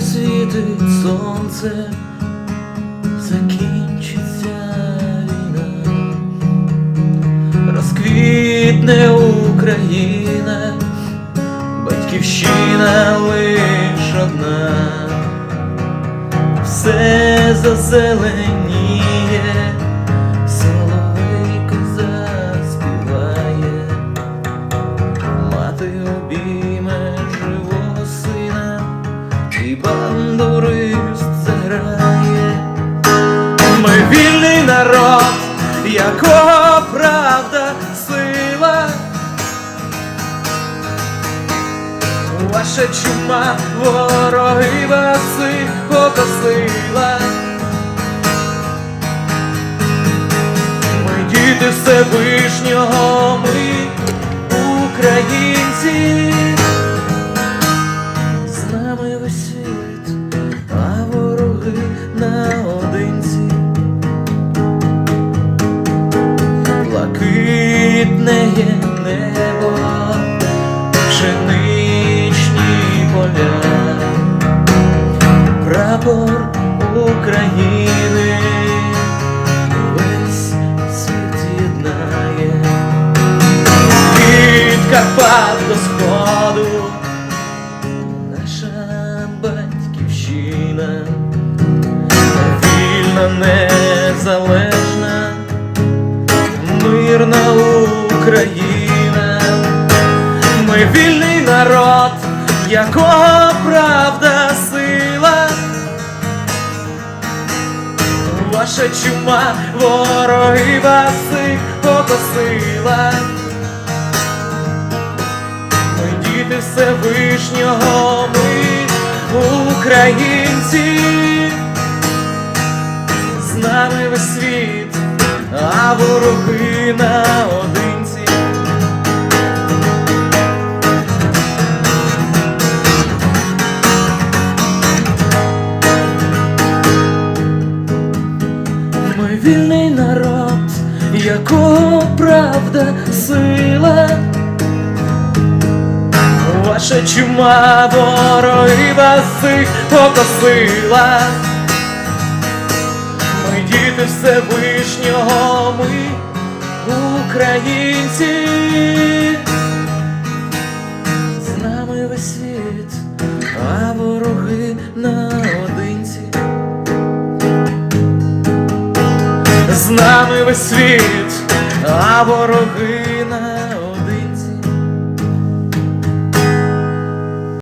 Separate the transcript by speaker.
Speaker 1: засвітить сонце, закінчиться війна, розквітне Україна, батьківщина лиш одна, все зазеленіє, соловейко заспіває. Мати обійме Ваша чума, вороги вас покосила. Ми діти Всевишнього, ми українці, з нами весь а вороги наодинці. Блакитне є небо, пшеничні прапор України. Весь світ єднає від Карпат до сходу, наша батьківщина, вільна, незалежна, мирна Україна, ми вільний народ, якого правда сила. Ваша чума, вороги вас покосила. Ми діти Всевишнього, ми українці, з нами весь світ, а вороги наодинці. Вільний народ, якого правда сила. Ваша чума вороги вас всіх покосила. Ми діти Всевишнього, ми українці. З нами весь світ, а вороги наодинці. З нами весь світ, а вороги на